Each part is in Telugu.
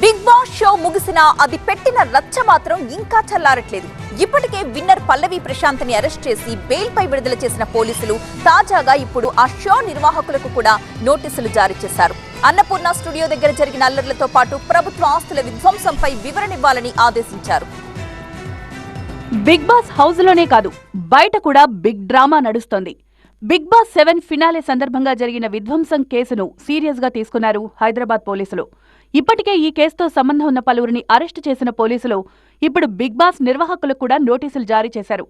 బిగ్ బాస్ షో ముగిసినా అది పెట్టిన రచ్చ మాత్రం ఇంకా చల్లారట్లేదు. ఇప్పటికే విన్నర్ పల్లవి ప్రశాంత్ని అరెస్ట్ చేసి బెయిల్ పై విడుదల చేసిన పోలీసులు తాజాగా ఇప్పుడు ఆ షో నిర్వాహకులకు కూడా నోటీసులు జారీ చేశారు. అన్నపూర్ణ స్టూడియో దగ్గర జరిగిన అల్లర్లతో పాటు ప్రభుత్వ ఆస్తుల విధ్వంసంపై వివరణ ఇవ్వాలని ఆదేశించారు. బిగ్ బాస్ హౌస్లోనే కాదు బయట కూడా బిగ్ డ్రామా నడుస్తోంది. బిగ్ బాస్ సెవెన్ ఫినాలే సందర్భంగా జరిగిన విధ్వంసం కేసును సీరియస్గా తీసుకున్నారు హైదరాబాద్ పోలీసులు. ఇప్పటికే ఈ కేసుతో సంబంధం ఉన్న పలువురిని అరెస్టు చేసిన పోలీసులు ఇప్పుడు బిగ్ బాస్ నిర్వాహకులకు కూడా నోటీసులు జారీ చేశారు.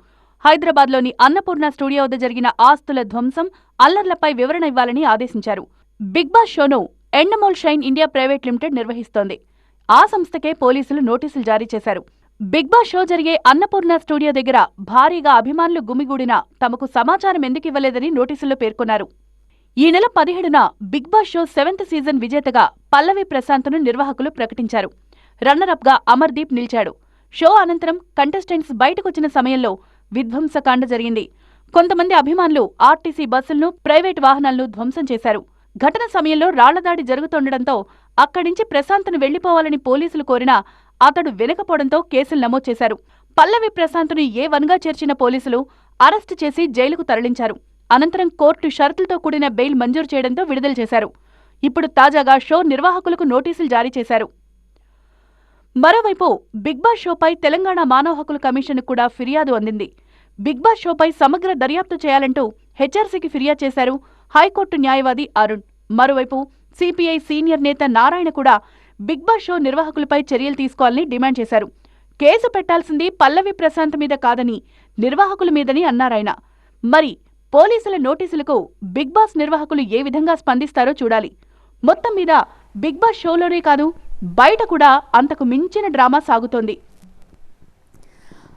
హైదరాబాద్లోని అన్నపూర్ణ స్టూడియో వద్ద జరిగిన ఆస్తుల ధ్వంసం అల్లర్లపై వివరణ ఇవ్వాలని ఆదేశించారు. Bigg Boss షోను Endemol Shine India private limited నిర్వహిస్తోంది. ఆ సంస్థకే పోలీసులు నోటీసులు జారీ చేశారు. బిగ్ బాస్ షో జరిగే అన్నపూర్ణ స్టూడియో దగ్గర భారీగా అభిమానులు గుమిగూడిన తమకు సమాచారం ఎందుకు ఇవ్వలేదని నోటీసుల్లో పేర్కొన్నారు. ఈ నెల పదిహేడున Bigg Boss show seventh season విజేతగా పల్లవి ప్రశాంత్ను నిర్వాహకులు ప్రకటించారు. రన్నరప్గా అమర్దీప్ నిలిచాడు. షో అనంతరం కంటెస్టెంట్స్ బయటకొచ్చిన సమయంలో విధ్వంసకాండ జరిగింది. కొంతమంది అభిమానులు ఆర్టీసీ బస్సులను ప్రైవేట్ వాహనాలను ధ్వంసం చేశారు. ఘటన సమయంలో రాళ్ళదాడి జరుగుతుండటంతో అక్కడి నుంచి ప్రశాంత్ను వెళ్ళిపోవాలని పోలీసులు కోరినా అతడు వెనకపోవడంతో కేసులు నమోదు చేశారు. పల్లవి ప్రశాంత్ను ఏ వన్గా చేర్చిన పోలీసులు అరెస్టు చేసి జైలుకు తరలించారు. అనంతరం కోర్టు షరతులతో కూడిన బెయిల్ మంజూరు చేయడంతో విడుదల చేశారు. ఇప్పుడు తాజాగా షో నిర్వాహకులకు నోటీసులు జారీ చేశారు. మరోవైపు బిగ్ బాస్ షోపై తెలంగాణ మానవ హక్కుల కమిషన్ కూడా ఫిర్యాదు అందింది. బిగ్ బాస్ షోపై సమగ్ర దర్యాప్తు చేయాలంటూ హెచ్ఆర్సీకి ఫిర్యాదు చేశారు హైకోర్టు న్యాయవాది అరుణ్. మరోవైపు సిపిఐ సీనియర్ నేత నారాయణ కూడా బిగ్ బాస్ షో నిర్వాహకులపై చర్యలు తీసుకోవాలని డిమాండ్ చేశారు. కేసు పెట్టాల్సింది పల్లవి ప్రశాంత్ మీద కాదని నిర్వాహకుల మీదని అన్నారాయన మరి పోలీసుల నోటీసులకు బిగ్ బాస్ నిర్వాహకులు ఏ విధంగా స్పందిస్తారో చూడాలి. మొత్తం మీద బిగ్ బాస్ షోలోనే కాదు బయట కూడా అంతకు మించిన డ్రామా సాగుతోంది.